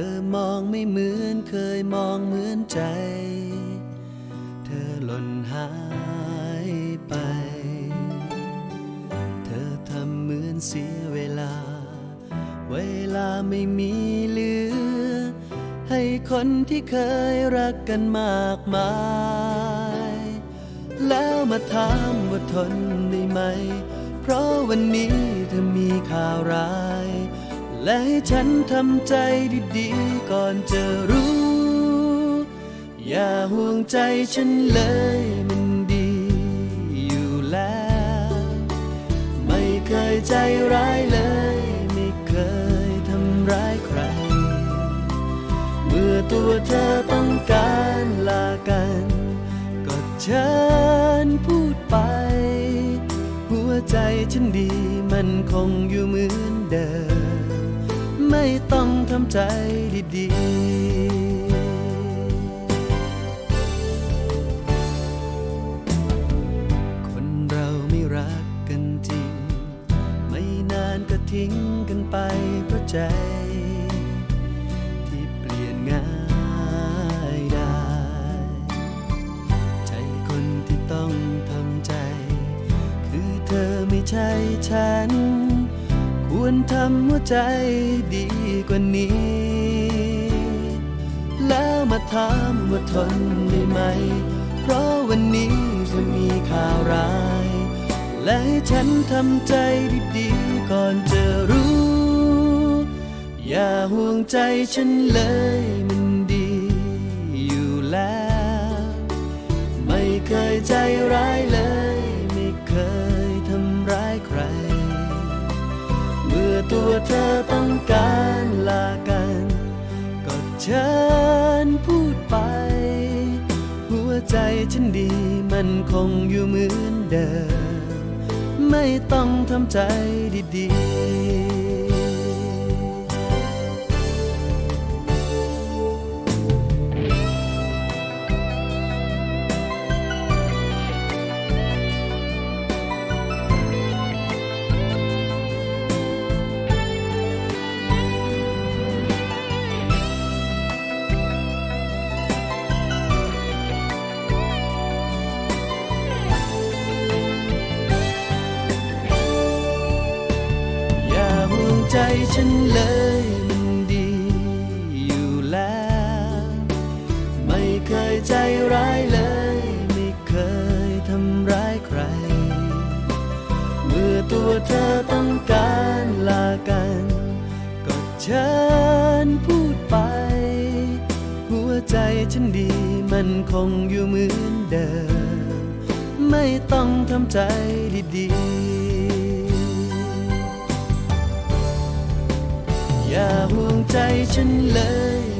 ธอมองไม่เหมือนเคยมองเหมือนใจ เธอหล่นหายไป เธอทำเหมือนเสียเวลา เวลาไม่มีเหลือ ให้คนที่เคยรักกันมากมาย แล้วมาถามว่าทนได้ไหม เพราะวันนี้เธอมีข่าวร้าย และให้ฉันทำใจดีๆ ก่อนจะรู้ อย่าห่วงใจฉันเลยมันดีอยู่แล้ว ไม่เคยใจร้ายเลย ไม่เคยทำร้ายใคร เมื่อตัวเธอต้องการลากัน ก็เชิญพูดไป หัวใจฉันดีมันคงอยู่เหมือนเดิม ไม่ต้องทำใจดีๆคนเราไม่รักกันจริงไม่นานก็ทิ้งกันไปเพราะใจ ที่เปลี่ยนง่ายได้ ใจคนที่ต้องทำใจ คือเธอไม่ใช่ฉัน ควรทำหัวใจดีกว่านี้ แล้วมาถามว่าทนได้ไหม เพราะวันนี้จะมีข่าวร้าย และให้ฉันทำใจดีๆก่อนจะรู้ อย่าห่วงใจฉันเลยมัน อตัวเธอต้องการลากัน ก็เชิญพูดไป หัวใจฉันดีมันคงอยู่เหมือนเดิม ไม่ต้องทำใจดีๆ ฉันเลยมันดีอยู่แล้ว ไม่เคยใจร้ายเลย ไม่เคยทำร้ายใคร เมื่อตัวเธอต้องการลากัน ก็เชิญพูดไป หัวใจฉันดีมันคงอยู่เหมือนเดิม ไม่ต้องทำใจดีๆ อย่าห่วงใจฉันเลย